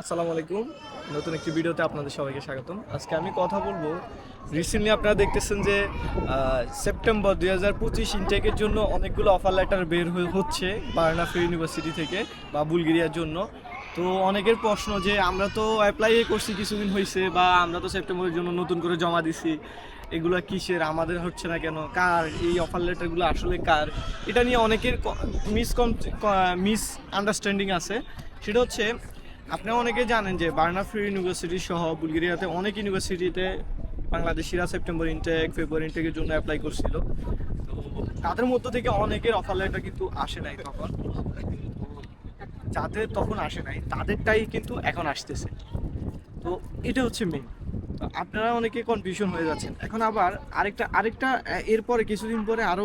আসসালামু আলাইকুম। নতুন একটি ভিডিওতে আপনাদের সবাইকে স্বাগতম। আজকে আমি কথা বলব। রিসেন্টলি আপনারা দেখতেছেন যে সেপ্টেম্বর দুই হাজার পঁচিশ ইনটেকের জন্য অনেকগুলো অফার লেটার বের হয়ে হচ্ছে বার্নাফি ইউনিভার্সিটি থেকে বা বুলগেরিয়ার জন্য। তো অনেকের প্রশ্ন যে, আমরা তো অ্যাপ্লাই করছি কিছুদিন হয়েছে বা আমরা তো সেপ্টেম্বরের জন্য নতুন করে জমা দিছি। এগুলো কিসের? আমাদের হচ্ছে না কেন? কার? এই অফার লেটারগুলো আসলে কার? এটা নিয়ে অনেকের মিসকম মিস আন্ডারস্ট্যান্ডিং আছে। সেটা হচ্ছে আপনারা অনেকে জানেন যে বার্নাফ্রি ইউনিভার্সিটি সহ বুলগেরিয়াতে অনেক ইউনিভার্সিটিতে বাংলাদেশিরা সেপ্টেম্বর ইনটেক ফেব্রুয়ারি ইনটেকের জন্য অ্যাপ্লাই করছিল। তো তাদের মধ্য থেকে অনেকের অফার লেটার কিন্তু আসে নাই তখন। যাদের তখন আসে নাই, তাদেরটাই কিন্তু এখন আসতেছে। তো এটা হচ্ছে মেন আপনারা অনেকে কনফিউশন হয়ে যাচ্ছেন। এখন আবার আরেকটা আরেকটা, এরপরে কিছুদিন পরে আরও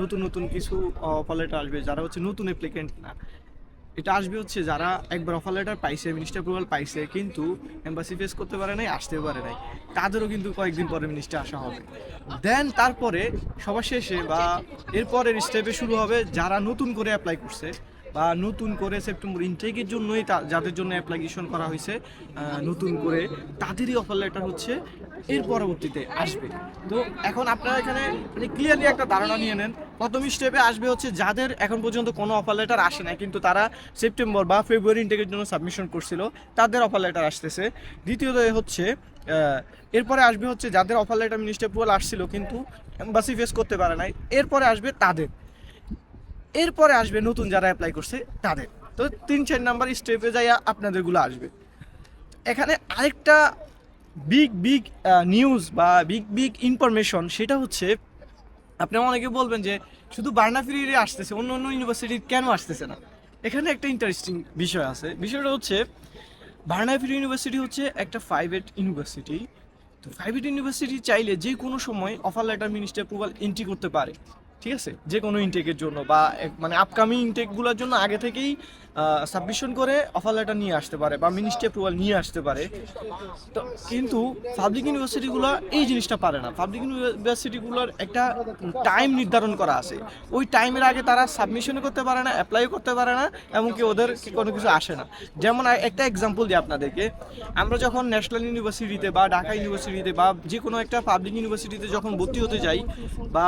নতুন নতুন কিছু অফার লেটার আসবে যারা হচ্ছে নতুন অ্যাপ্লিকেন্ট না। এটা আসবে হচ্ছে যারা একবার অফার লেটার পাইছে মিনিস্টার অ্যাপ্রুভাল পাইছে, কিন্তু এম্বাসি ফেস করতে পারে নাই আসতে পারে নাই। তাদেরও কিন্তু কয়েকদিন পরে মিনিস্টার আসা হবে। দেন তারপরে সবার শেষে বা এরপরের স্টেপে শুরু হবে যারা নতুন করে অ্যাপ্লাই করছে বা নতুন করে সেপ্টেম্বর ইনটেকের জন্যই যাদের জন্য অ্যাপ্লিকেশন করা হয়েছে নতুন করে তাদেরই অফার লেটার হচ্ছে, এর পরবর্তীতে আসবে। তো এখন আপনারা এখানে মানে ক্লিয়ারলি একটা ধারণা নিয়ে নেন। প্রথম স্টেপে আসবে হচ্ছে যাদের এখন পর্যন্ত কোনো অফার লেটার আসে না কিন্তু তারা সেপ্টেম্বর বা ফেব্রুয়ারি ইনটেকের জন্য সাবমিশন করছিল, তাদের অফার লেটার আসতেছে। দ্বিতীয়ত হচ্ছে এরপরে আসবে হচ্ছে যাদের অফার লেটার মিনিস্টার অ্যাপ্রুভাল আসছিল, কিন্তু এম্বাসি ফেস করতে পারে নাই, এরপরে আসবে তাদের। এরপরে আসবে নতুন যারা অ্যাপ্লাই করছে, তাদের। তো তিন, চার নাম্বার স্টেপে যাইয়া আপনাদেরগুলো আসবে। এখানে আরেকটা বিগ বিগ নিউজ বা বিগ বিগ ইনফরমেশন সেটা হচ্ছে, আপনি অনেকে বলবেন যে শুধু বার্নাফিরি আসতেছে, অন্য অন্য ইউনিভার্সিটি কেন আসতেছে না? এখানে একটা ইন্টারেস্টিং বিষয় আছে। বিষয়টা হচ্ছে বার্নাফিরি ইউনিভার্সিটি হচ্ছে একটা প্রাইভেট ইউনিভার্সিটি তো প্রাইভেট ইউনিভার্সিটি চাইলে যে কোনো সময় offer letter minister approval entry করতে পারে। ঠিক আছে? যে কোনো ইনটেকের জন্য বা মানে আপকামিং ইনটেকগুলোর জন্য আগে থেকেই সাবমিশন করে অফার লেটার নিয়ে আসতে পারে বা মিনিস্ট্রি অ্যাপ্রুভাল নিয়ে আসতে পারে। তো কিন্তু পাবলিক ইউনিভার্সিটিগুলো এই জিনিসটা পারে না। পাবলিক ইউনিভার্সিটিগুলোর একটা টাইম নির্ধারণ করা আছে। ওই টাইমের আগে তারা সাবমিশনও করতে পারে না অ্যাপ্লাইও করতে পারে না, এমনকি ওদের কোনো কিছু আসে না। যেমন একটা এক্সাম্পল দিই আপনাদেরকে। আমরা যখন ন্যাশনাল ইউনিভার্সিটিতে বা ঢাকা ইউনিভার্সিটিতে বা যে কোনো একটা পাবলিক ইউনিভার্সিটিতে যখন ভর্তি হতে যাই বা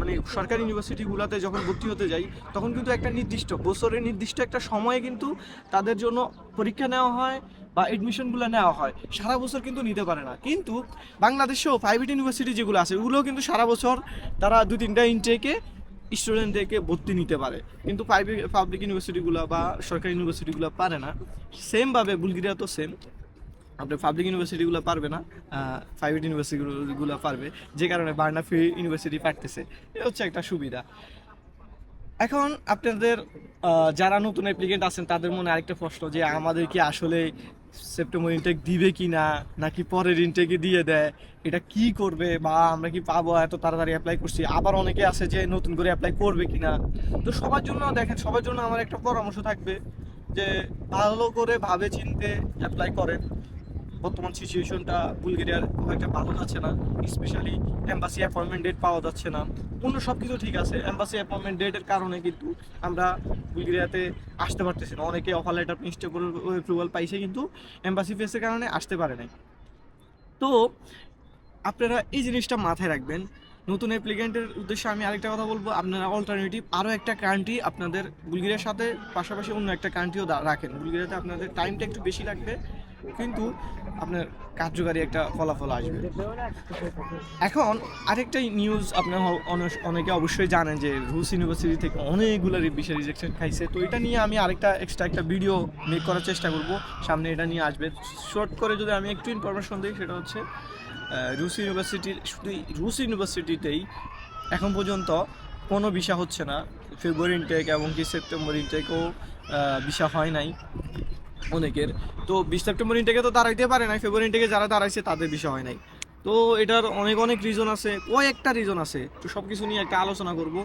মানে সরকারি ইউনিভার্সিটিগুলোতে যখন ভর্তি হতে যাই, তখন কিন্তু একটা নির্দিষ্ট, বছরের নির্দিষ্ট একটা সময়ে কিন্তু তাদের জন্য পরীক্ষা নেওয়া হয় বা এডমিশনগুলো নেওয়া হয়। সারা বছর কিন্তু নিতে পারে না। কিন্তু বাংলাদেশেও প্রাইভেট ইউনিভার্সিটি যেগুলো আছে, ওগুলোও কিন্তু সারা বছর তারা দু তিনটা ইনটেকে স্টুডেন্টদেরকে ভর্তি নিতে পারে। কিন্তু প্রাইভেট পাবলিক ইউনিভার্সিটিগুলো বা সরকারি ইউনিভার্সিটিগুলো পারে না। সেমভাবে বুলগেরিয়া তো সেম আপনার পাবলিক ইউনিভার্সিটিগুলো পারবে না প্রাইভেট ইউনিভার্সিটিগুলো পারবে। যে কারণে বার্নাফি ইউনিভার্সিটি পারতেছে। এ হচ্ছে একটা সুবিধা। এখন আপনাদের যারা নতুন অ্যাপ্লিকেন্ট আছেন, তাদের মনে আরেকটা প্রশ্ন যে, আমাদের কি আসলে সেপ্টেম্বর ইনটেক দিবে কি না নাকি পরের ইনটেকে দিয়ে দেয়? এটা কি করবে বা আমরা কি পাবো? এত তাড়াতাড়ি অ্যাপ্লাই করছি। আবার অনেকে আছে যে, নতুন করে অ্যাপ্লাই করবে কি না তো সবার জন্য, দেখেন, সবার জন্য আমার একটা পরামর্শ থাকবে যে, ভালো করে ভাবে চিনতে অ্যাপ্লাই করেন। বর্তমান সিচুয়েশনটা বুলগেরিয়ার খুব একটা ভালো যাচ্ছে না স্পেশালি অ্যাম্বাসি অ্যাপয়েন্টমেন্ট ডেট পাওয়া যাচ্ছে না। অন্য সব কিছু ঠিক আছে অ্যাম্বাসি অ্যাপয়েন্টমেন্ট ডেটের কারণে কিন্তু আমরা বুলগেরিয়াতে আসতে পারতেছি না। অনেকে অফার লেটার মিনিস্টার অ্যাপ্রুভাল পাইছে কিন্তু অ্যাম্বাসি ফেসের কারণে আসতে পারে নাই। তো আপনারা এই জিনিসটা মাথায় রাখবেন। নতুন অ্যাপ্লিকেন্টের উদ্দেশ্যে আমি আরেকটা কথা বলব, আপনারা অল্টারনেটিভ আরও একটা কান্ট্রি আপনাদের বুলগেরিয়ার সাথে পাশাপাশি অন্য একটা কান্ট্রিও রাখেন। বুলগেরিয়াতে আপনাদের টাইমটা একটু বেশি লাগবে। কিন্তু আপনার কার্যকারী একটা ফলাফল আসবে। এখন আরেকটা নিউজ আপনার অনেকে অবশ্যই জানেন যে রুস ইউনিভার্সিটি থেকে অনেকগুলো বিষয় রিজেকশন খাইছে। তো এটা নিয়ে আমি আরেকটা এক্সট্রা একটা ভিডিও মেক করার চেষ্টা করব। সামনে এটা নিয়ে আসবে। শর্ট করে যদি আমি একটু ইনফরমেশন দিই, সেটা হচ্ছে রুস ইউনিভার্সিটির শুধু রুস ইউনিভার্সিটিতেই এখন পর্যন্ত কোনো ভিসা হচ্ছে না। ফেব্রুয়ারি ইনটেক এবং কি সেপ্টেম্বর ইনটেকও ভিসা হয় নাই। অনেকের। তো বিশ সেপ্টেম্বর ইনটেকে তো দাঁড়াইতে পারে নাই, ফেব্রুয়ারি ইনটেকে যারা দাঁড়াইছে তাদের বিষয় হয় নাই। তো এটার অনেক অনেক রিজন আছে, কয়েকটা রিজন আছে। তো সব কিছু নিয়ে একটা আলোচনা করব।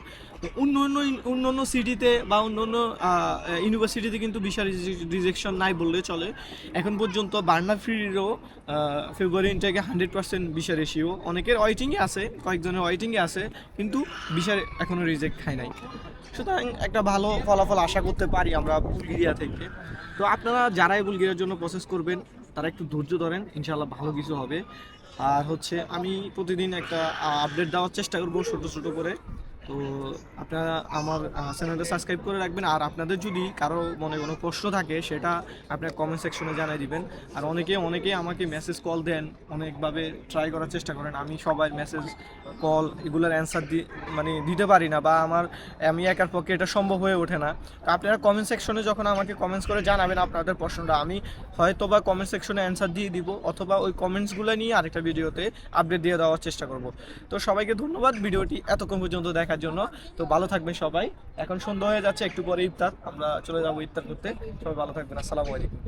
তো অন্য অন্য অন্য অন্য সিটিতে বা অন্য অন্য ইউনিভার্সিটিতে কিন্তু ভিসা রিজেকশন নাই বললে চলে। এখন পর্যন্ত বার্নার ফ্রিরও ফেব্রুয়ারি ইনটেকে হান্ড্রেড পার্সেন্ট ভিসা রেশিও অনেকের ওয়েটিংয়ে আছে, কয়েকজনের ওয়েটিংয়ে আছে, কিন্তু ভিসা এখনও রিজেক্ট খায় নাই। সুতরাং একটা ভালো ফলাফল আশা করতে পারি আমরা বুলগেরিয়া থেকে। তো আপনারা যারাই বুলগেরিয়ার জন্য প্রসেস করবেন, তারা একটু ধৈর্য ধরেন ইনশাল্লাহ ভালো কিছু হবে। আর হচ্ছে আমি প্রতিদিন একটা আপডেট দেওয়ার চেষ্টা করব ছোটো ছোটো করে। তো আপনারা আমার চ্যানেলটা সাবস্ক্রাইব করে রাখবেন। আর আপনাদের যদি কারও মনে কোনো প্রশ্ন থাকে, সেটা আপনার কমেন্ট সেকশনে জানিয়ে দিবেন। আর অনেকে অনেকে আমাকে মেসেজ কল দেন, অনেকভাবে ট্রাই করার চেষ্টা করেন। আমি সবাই মেসেজ কল এগুলোর অ্যান্সার দি মানে দিতে পারি না বা আমার, আমি একার পক্ষে এটা সম্ভব হয়ে ওঠে না। তো আপনারা কমেন্ট সেকশনে যখন আমাকে কমেন্টস করে জানাবেন আপনাদের প্রশ্নটা, আমি হয়তো বা কমেন্ট সেকশনে অ্যান্সার দিয়ে দিব, অথবা ওই কমেন্টসগুলো নিয়ে আরেকটা ভিডিওতে আপডেট দিয়ে দেওয়ার চেষ্টা করব। তো সবাইকে ধন্যবাদ। ভিডিওটি এতক্ষণ পর্যন্ত দেখার জন্য। তো ভালো থাকবেন সবাই। এখন সন্ধ্যা হয়ে যাচ্ছে, একটু পরে ইফতার। আমরা চলে যাব ইফতার করতে। সবাই ভালো থাকবেন। আসসালামু আলাইকুম।